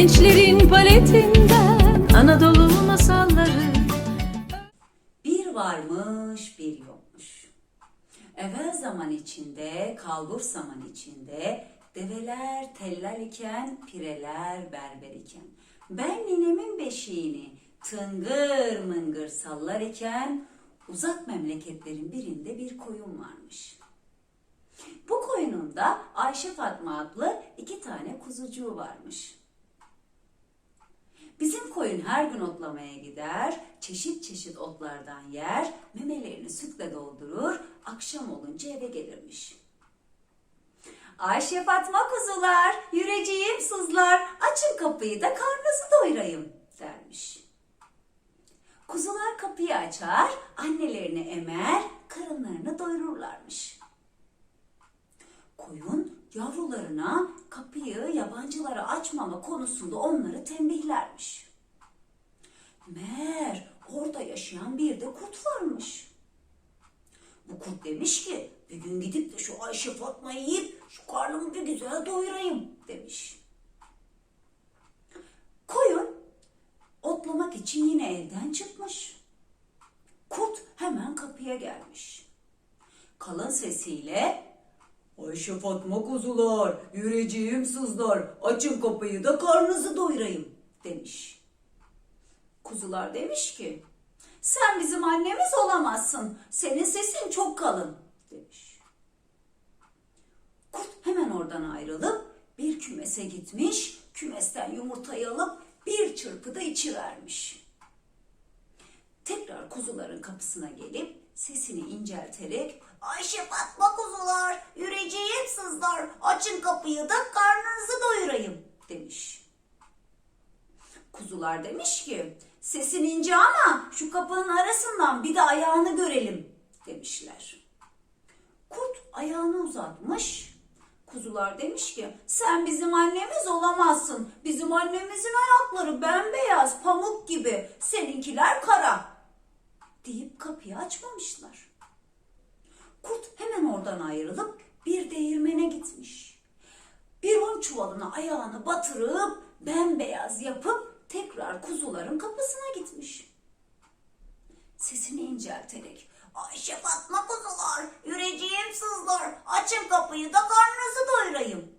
gençlerin paletinden Anadolu masalları Bir varmış bir yokmuş. Evvel zaman içinde, kalbur zaman içinde, develer teller iken, pireler berber iken, ben ninemin beşiğini tıngır mıngır sallar iken, uzak memleketlerin birinde bir koyun varmış. Bu koyunun da Ayşe Fatma adlı iki tane kuzucuğu varmış. Bizim koyun her gün otlamaya gider, çeşit çeşit otlardan yer, memelerini sütle doldurur, akşam olunca eve gelirmiş. Ayşe Fatma kuzular, yüreceğim sızlar, açın kapıyı da karnınızı doyurayım dermiş. Kuzular kapıyı açar, annelerini emer, karınlarını doyururlarmış. Koyun yavrularına kapıyı yabancılara açmama konusunda onları tembihlermiş. Meğer orada yaşayan bir de kurt varmış. Bu kurt demiş ki bir gün gidip de şu Ayşe Fatma'yı yiyip şu karnımı bir güzel doyurayım demiş. Koyun otlamak için yine evden çıkmış. Kurt hemen kapıya gelmiş. Kalın sesiyle Ayşe Fatma kuzular, yüreceğim sızlar, açın kapıyı da karnınızı doyurayım demiş. Kuzular demiş ki, sen bizim annemiz olamazsın, senin sesin çok kalın demiş. Kurt hemen oradan ayrılıp bir kümese gitmiş, kümesten yumurtayı alıp bir çırpıda içivermiş. Tekrar kuzuların kapısına gelip sesini incelterek Ayşe Fatma kuzular, yüreceğim sızlar, açın kapıyı da karnınızı doyurayım demiş. Kuzular demiş ki sesin ince ama şu kapının arasından bir de ayağını görelim demişler. Kurt ayağını uzatmış. Kuzular demiş ki sen bizim annemiz olamazsın. Bizim annemizin ayakları bembeyaz pamuk gibi seninkiler kara deyip kapıyı açmamışlar. Kurt hemen oradan ayrılıp bir değirmene gitmiş. Bir un çuvalına ayağını batırıp bembeyaz yapıp tekrar kuzuların kapısına gitmiş. Sesini incelterek Ayşe Fatma kuzular, yüreceğim sızlar, açın kapıyı da karnınızı doyurayım.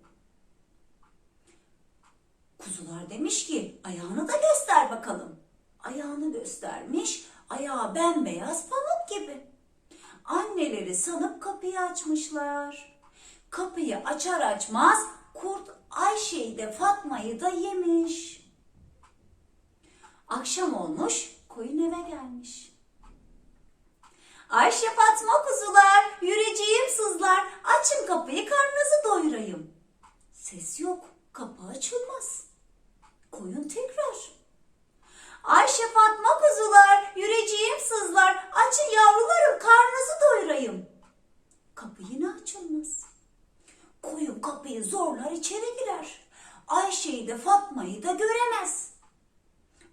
Kuzular demiş ki ayağını da göster bakalım. Ayağını göstermiş, ayağı bembeyaz pamuk gibi. Anneleri sanıp kapıyı açmışlar. Kapıyı açar açmaz kurt Ayşe'yi de Fatma'yı da yemiş. Akşam olmuş, koyun eve gelmiş. Ayşe Fatma kuzular, yüreceğim sızlar, açın kapıyı karnınızı doyurayım. Ses yok, kapı açılmaz. Koyun tekrar. Ayşe Fatma kuzular, yüreceğim sızlar, açın yavrularım karnınızı doyurayım. Kapı yine açılmaz. Kapıyı zorlar içeri girer. Ayşe'yi de Fatma'yı da göremez.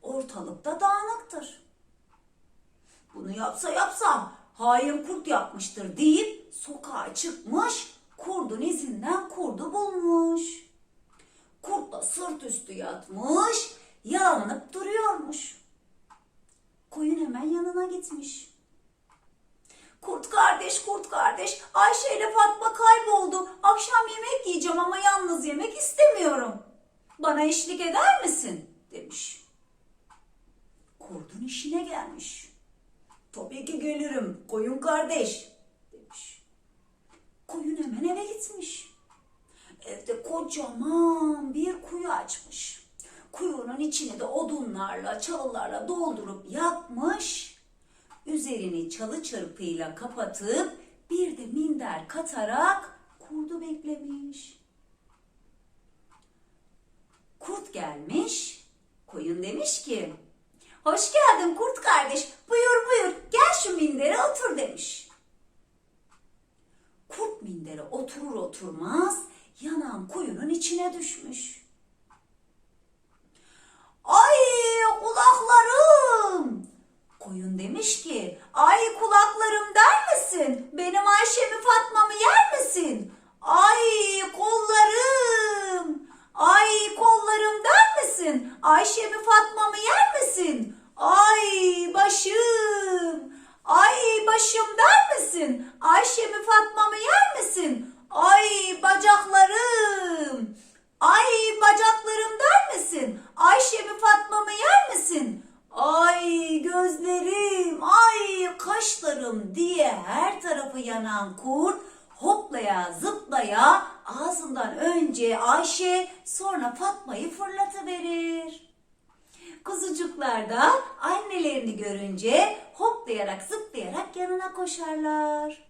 Ortalıkta dağınıktır. Bunu yapsa yapsam hain kurt yapmıştır deyip sokağa çıkmış, kurdun izinden kurdu bulmuş. Kurt da sırt üstü yatmış, yalanıp duruyormuş. Koyun hemen yanına gitmiş. Kurt kardeş, kurt kardeş, Ayşe ile Fatma kayboldu. Akşam yemek yiyeceğim ama yalnız yemek istemiyorum. Bana eşlik eder misin? demiş. Kurdun işine gelmiş. Tabii ki gelirim koyun kardeş demiş. Koyun hemen eve gitmiş. Evde kocaman bir kuyu açmış. Kuyunun içini de odunlarla, çalılarla doldurup yakmış. Üzerini çalı çırpıyla kapatıp bir de minder katarak kurdu beklemiş. Kurt gelmiş, koyun demiş ki, Hoş geldin kurt kardeş, buyur buyur, gel şu mindere otur demiş. Kurt mindere oturur oturmaz yanan kuyunun içine düşmüş. Ay kulaklarım! Koyun demiş ki, ay kulaklarım der misin? Benim Ayşe'mi Fatma'mı yer misin? Ay kollarım! Ay kollarım der misin? Ayşe mi Fatma mı yer misin? Ay başım. Ay başım der misin? Ayşe mi Fatma mı yer misin? Ay bacaklarım. Ay bacaklarım der misin? Ayşe mi Fatma mı yer misin? Ay gözlerim, ay kaşlarım diye her tarafı yanan kurt hoplaya zıplaya ağzından önce Ayşe sonra Fatma'yı fırlatıverir. Kuzucuklar da annelerini görünce hoplayarak zıplayarak yanına koşarlar.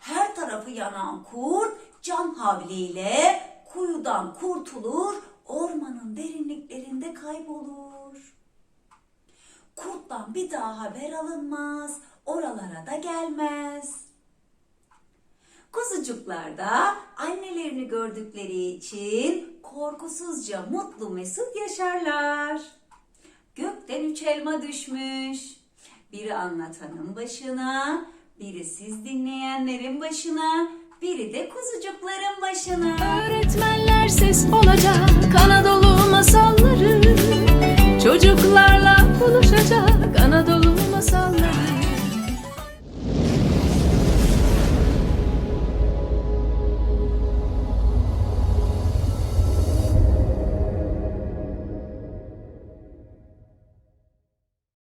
Her tarafı yanan kurt can havliyle kuyudan kurtulur, ormanın derinliklerinde kaybolur. Kurttan bir daha haber alınmaz, oralara da gelmez. Kuzucuklar da annelerini gördükleri için korkusuzca mutlu mesut yaşarlar. Gökten üç elma düşmüş. Biri anlatanın başına, biri siz dinleyenlerin başına, biri de kuzucukların başına. Öğretmenler ses olacak Anadolu masalları Çocuklarla buluşacak Anadolu masalları